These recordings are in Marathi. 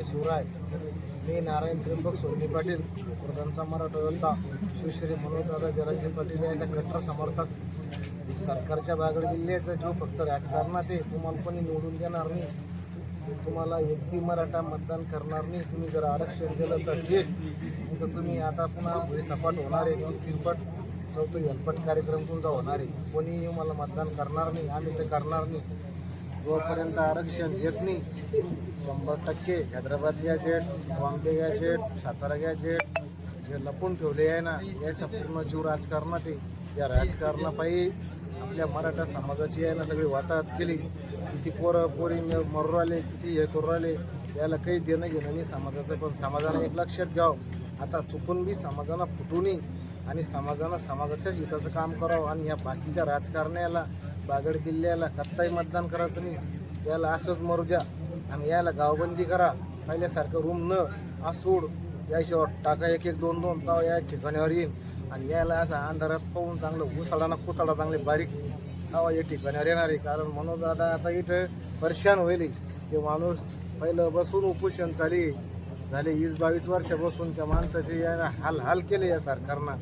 जय शिवराय. मी नारायण त्र्यंबक सोनी पाटील प्रधानचा मराठा योद्धा शिवश्री मनोजदादा जरांगे पाटील यांचा कट्टर समर्थक. सरकारच्या बागड जिल्ह्याचा जो फक्त राजकारणात आहे तुम्हाला कोणी निवडून देणार नाही. तुम्हाला एकटी मराठा मतदान करणार नाही. तुम्ही जर आरक्षण दिलं तर ठीक. तर तुम्ही आता पुन्हा भुईसपाट होणार आहे दोन तिरपट चौथं हेलपट कार्यक्रम तुमचा होणार आहे. कोणी मला मतदान करणार नाही. आम्ही ते करणार नाही. जोपर्यंत आरक्षण देत नाही शंभर टक्के Hyderabad gazette Bombay gazette Satara gazette जे लपून ठेवले आहे ना याचा पूर्ण जीव राजकारणात आहे. या राजकारणापायी आपल्या मराठा समाजाची आहे ना सगळी वाताहत केली. किती पोरं पोरी मरू राहिले किती हे करू राहिले याला काही देणं घेणं नाही समाजाचं. पण समाजाला एक लक्षात घ्यावं. आता चुकून बी समाजाला फुटूनही आणि समाजानं समाजाच्याच हिताचं काम करावं आणि या बाकीच्या राजकारण्याला बागड किल्ल्याला कत्ताही मतदान करायचं नाही. याला असंच मरू द्या आणि याला गावबंदी करा. पहिल्यासारखं रूम न आसूड याशिवाय टाका एक एक दोन दोन ताव या ठिकाणावर येईन. आणि याला असं अंधारात पाहून चांगलं उसाडाना कुताडा चांगले बारीक तावा या ठिकाणावर येणार आहे. कारण म्हणून दादा आता इथं परेशान होईल. ते माणूस पहिलं बसून उपोषण चाली झाले वीस बावीस वर्षापासून त्या माणसाचे हाल हाल केले या सरकारनं.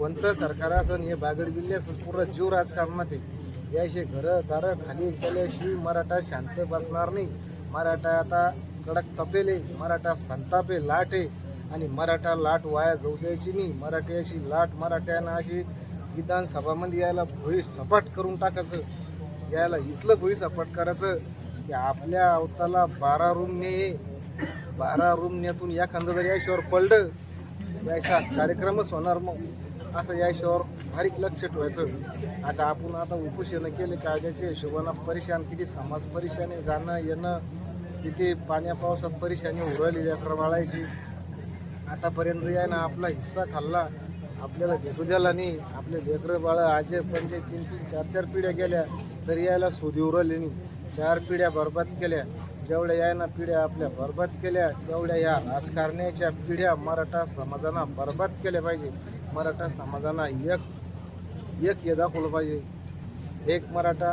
कोणतं सरकार असं हे बागड जिल्ह्याचं पूर्ण जीव राजकारणात आहे. याशी घरं दारं खाली केल्याशिवाय मराठा शांत बसणार नाही. मराठा आता कडक तपेले मराठा संतापे लाट आहे. आणि मराठा लाट वाया जाऊ द्यायची नाही. मराठ्याची लाट मराठ्यानं अशी विधानसभामध्ये यायला भुई सपाट करून टाकायचं. यायला इथलं भुई सपाट करायचं. की आपल्या अवताला बारा रूमने बारा रूमनेतून एखादं जर याशिवाय पडलं याचा कार्यक्रमच होणार मग. असं या हिशोबावर बारीक लक्ष ठेवायचं. आता आपण आता उपोषणं केले कायद्याच्या हिशोबानं परेशान किती समाज परेशानी जाणं येणं किती पाण्या पावसात परेशानी उरली लेकरं बाळायची. आतापर्यंत आहे ना आपला हिस्सा खाल्ला आपल्याला भेटू द्याला नाही. आपले लेकरं बाळं आजे पंचे तीन तीन चार चार पिढ्या गेल्या तरी यायला सोदी उरली नाही. चार पिढ्या बरबाद केल्या जेवढ्या यायना पिढ्या आपल्या बरबाद केल्या तेवढ्या या राजकारण्याच्या पिढ्या मराठा समाजानं बरबाद केल्या पाहिजे. मराठा समाजाला एक एक यदा खोल पाहिजे एक मराठा